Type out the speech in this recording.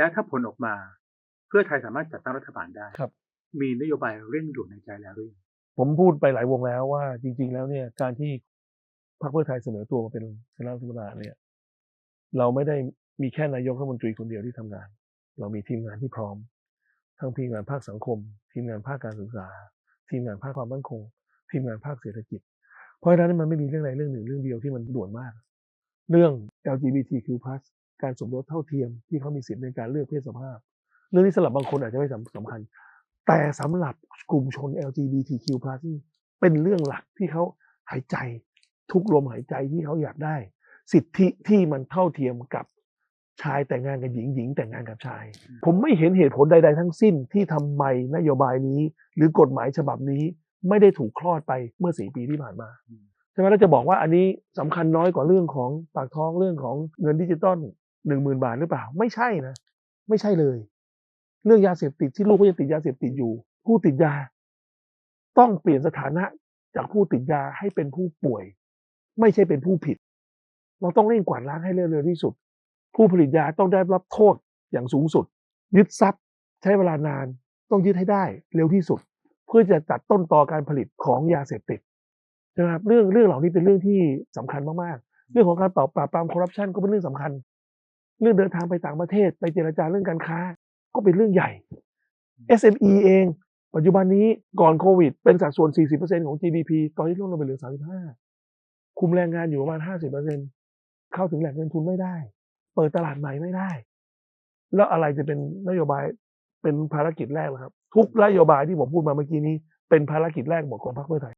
และถ้าผลออกมา เพื่อไทยสามารถจัดตั้งรัฐบาลได้ครับ มีนโยบายเร่งด่วนในใจแล้วหรือยังผมพูดไปหลายวงแล้วว่าจริง ๆ แล้วเนี่ย การที่พรรคเพื่อไทยเสนอตัวมาเป็นคณะรัฐมนตรีเนี่ย เราไม่ได้มีแค่นายกรัฐมนตรีคนเดียวที่ทำงาน เรามีทีมงานที่พร้อม ทั้งทีมงานภาคสังคม ทีมงานภาคการศึกษา ทีมงานภาคความมั่นคง ทีมงานภาคเศรษฐกิจ เพราะฉะนั้นมันไม่มีเรื่องใดเรื่องหนึ่งเรื่องเดียวที่มันด่วนมาก เรื่อง LGBTQ+ การสมรสเท่าเทียมที่เขามีสิทธิในการเลือกเพศสภาพ เรื่องนี้สำหรับบางคนอาจจะไม่สำสำคัญ แต่สำหรับกลุ่มชน LGBTQ+ นี่เป็นเรื่องหลักที่เขาหายใจทุกลมหายใจที่เขาอยากได้ สิทธิที่มันเท่าเทียมกับชายแต่งงานกับหญิงหญิงแต่งงานกับชาย ผมไม่เห็นเหตุผลใด ๆ ทั้งสิ้นที่ทำไมนโยบายนี้ หรือกฎหมายฉบับนี้ไม่ได้ถูกคลอดไปเมื่อสี่ปีที่ผ่านมาใช่ไหมเราจะบอกว่าอันนี้สำคัญน้อยกว่าเรื่องของปากท้องเรื่องของเงินดิจิตอล หนึ่งหมื่นบาทหรือเปล่า ไม่ใช่นะ ไม่ใช่เลย เรื่องยาเสพติดที่ลูกก็ยังติดยาเสพติดอยู่ ผู้ติดยา ต้องเปลี่ยนสถานะจากผู้ติดยาให้เป็นผู้ป่วย ไม่ใช่เป็นผู้ผิด เราต้องเร่งกวาดล้างให้เร็วที่สุด ผู้ผลิตยาต้องได้รับโทษอย่างสูงสุด ยึดทรัพย์ ใช้เวลานาน ต้องยึดให้ได้เร็วที่สุด เพื่อจะตัดต้นตอการผลิตของยาเสพติดนะครับเรื่องเรื่องเหล่านี้เป็นเรื่องที่สำคัญมากๆ เรื่องของการปราปราบปรามคอร์รัปชันก็เป็นเรื่องสำคัญ เรื่องเดินทางไปต่างประเทศ ไปเจรจาเรื่องการค้า ก็เป็นเรื่องใหญ่ SME เอง ปัจจุบันนี้ก่อนโควิด เป็นสัดส่วน 40%ของ GDP ตอนนี้ลดลงไปเหลือ 35 คุมแรงงานอยู่ประมาณ 50%เข้าถึงแหล่งเงินทุนไม่ได้ เปิดตลาดใหม่ไม่ได้ แล้วอะไรจะเป็นนโยบายเป็นภารกิจแรกล่ะครับ ทุกนโยบายที่ผมพูดมาเมื่อกี้นี้ เป็นภารกิจแรกหมดของพรรคเพื่อไทย